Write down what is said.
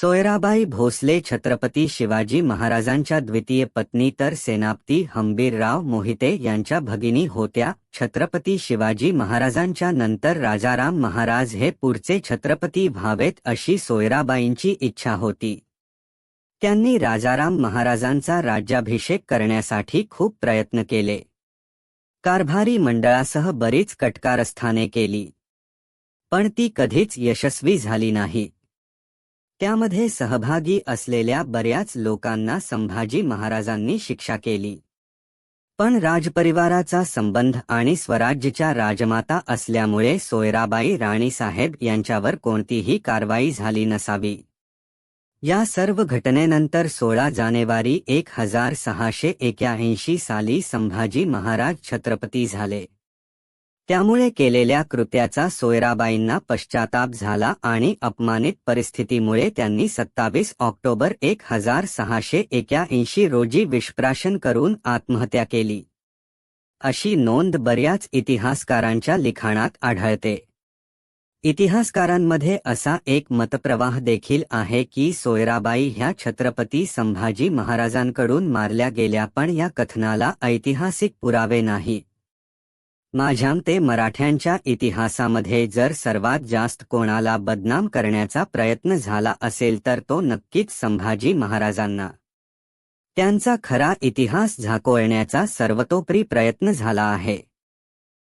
सोयराबाई भोसले छत्रपती शिवाजी महाराजांच्या द्वितीय पत्नी तर सेनापती हंबीरराव मोहिते यांच्या भगिनी होत्या छत्रपती शिवाजी महाराजांच्या नंतर राजाराम महाराज हे पुढचे छत्रपती व्हावेत अशी सोयराबाईंची इच्छा होती. त्यांनी राजाराम महाराजांचा राज्याभिषेक करण्यासाठी खूप प्रयत्न केले. कारभारी मंडळासह बरीच कटकारस्थाने केली. पण ती कधीच यशस्वी झाली नाही. त्यामध्ये सहभागी असलेल्या बऱ्याच लोकांना संभाजी महाराजांनी शिक्षा केली. पण राजपरिवाराचा संबंध आणि स्वराज्यच्या राजमाता असल्यामुळे सोयराबाई राणीसाहेब यांच्यावर कोणतीही कारवाई झाली नसावी. या सर्व घटनेनंतर सोळा जानेवारी एक हजार सहाशे एक्याऐंशी साली संभाजी महाराज छत्रपती झाले. त्यामुळे केलेल्या कृत्याचा सोयराबाईंना पश्चाताप झाला आणि अपमानित परिस्थितीमुळे त्यांनी सत्तावीस ऑक्टोबर एक हजार सहाशे एक्याऐंशी रोजी विषप्राशन करून आत्महत्या केली. अशी नोंद बऱ्याच इतिहासकारांच्या लिखाणात आढळते. इतिहासकारांमध्ये असा एक मतप्रवाह देखील आहे की सोयराबाई ह्या छत्रपती संभाजी महाराजांकडून मारल्या गेल्या पण या कथनाला ऐतिहासिक पुरावे नाही. माझ्यामते मराठ्यांच्या इतिहासामध्ये जर सर्वात जास्त कोणाला बदनाम करण्याचा प्रयत्न झाला असेल तर तो नक्कीच संभाजी महाराजांना. त्यांचा खरा इतिहास झाकोळण्याचा सर्वतोपरी प्रयत्न झाला आहे.